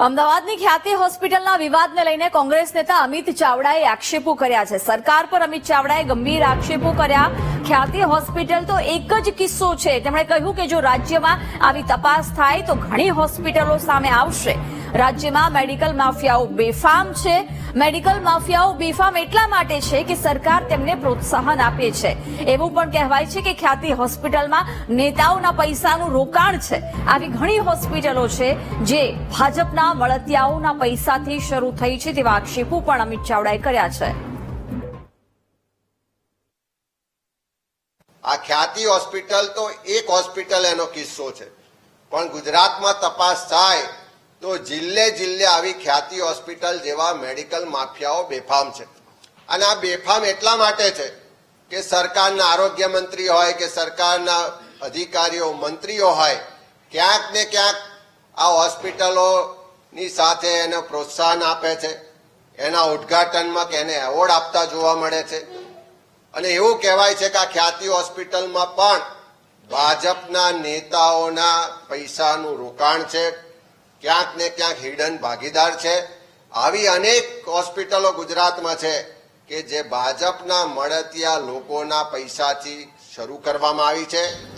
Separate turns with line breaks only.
અમદાવાદની ખ્યાતિ હોસ્પિટલના વિવાદને લઈને કોંગ્રેસ નેતા અમિત ચાવડાએ આક્ષેપો કર્યા છે. સરકાર પર અમિત ચાવડાએ ગંભીર આક્ષેપો કર્યા. ખ્યાતિ હોસ્પિટલ તો એક જ કિસ્સો છે. તેમણે કહ્યું કે જો રાજ્યમાં આવી તપાસ થાય તો ઘણી હોસ્પિટલો સામે આવશે. રાજ્યમાં મેડિકલ માફિયાઓ બેફામ છે. મેડિકલ માફિયાઓ બેફામ એટલા માટે છે કે સરકાર તેમને પ્રોત્સાહન આપે છે. એવું પણ કહેવાય છે કે ખ્યાતિ હોસ્પિટલમાં નેતાઓના પૈસાનું રોકાણ છે. આવી ઘણી હોસ્પિટલો છે જે ભાજપના મળતિયાઓના પૈસાથી શરૂ થઈ છે તેવા આક્ષેપો પણ અમિત ચાવડાએ કર્યા છે.
આ ખ્યાતિ હોસ્પિટલ તો એક હોસ્પિટલ એનો કિસ્સો છે. પણ ગુજરાતમાં તપાસ થાય તો જિલ્લે જિલ્લે આવી ખ્યાતિ હોસ્પિટલ જેવા મેડિકલ માફિયાઓ બેફામ છે. અને આ બેફામ એટલા માટે છે કે સરકારના આરોગ્ય મંત્રી હોય કે સરકારના અધિકારીઓ, મંત્રીઓ હોય, ક્યાંક ને ક્યાંક આ હોસ્પિટલોની સાથે એને પ્રોત્સાહન આપે છે. એના ઉદ્ઘાટનમાં કે એને એવોર્ડ આપતા જોવા મળે છે. અને એવું કહેવાય છે કે આ ખ્યાતિ હોસ્પિટલમાં પણ ભાજપના નેતાઓના પૈસાનું રોકાણ છે. ક્યાંક ને ક્યાંક હિડન ભાગીદાર છે. આવી અનેક હોસ્પિટલો ગુજરાતમાં છે કે જે ભાજપના મળતિયા લોકોના પૈસાથી શરૂ કરવામાં આવી છે.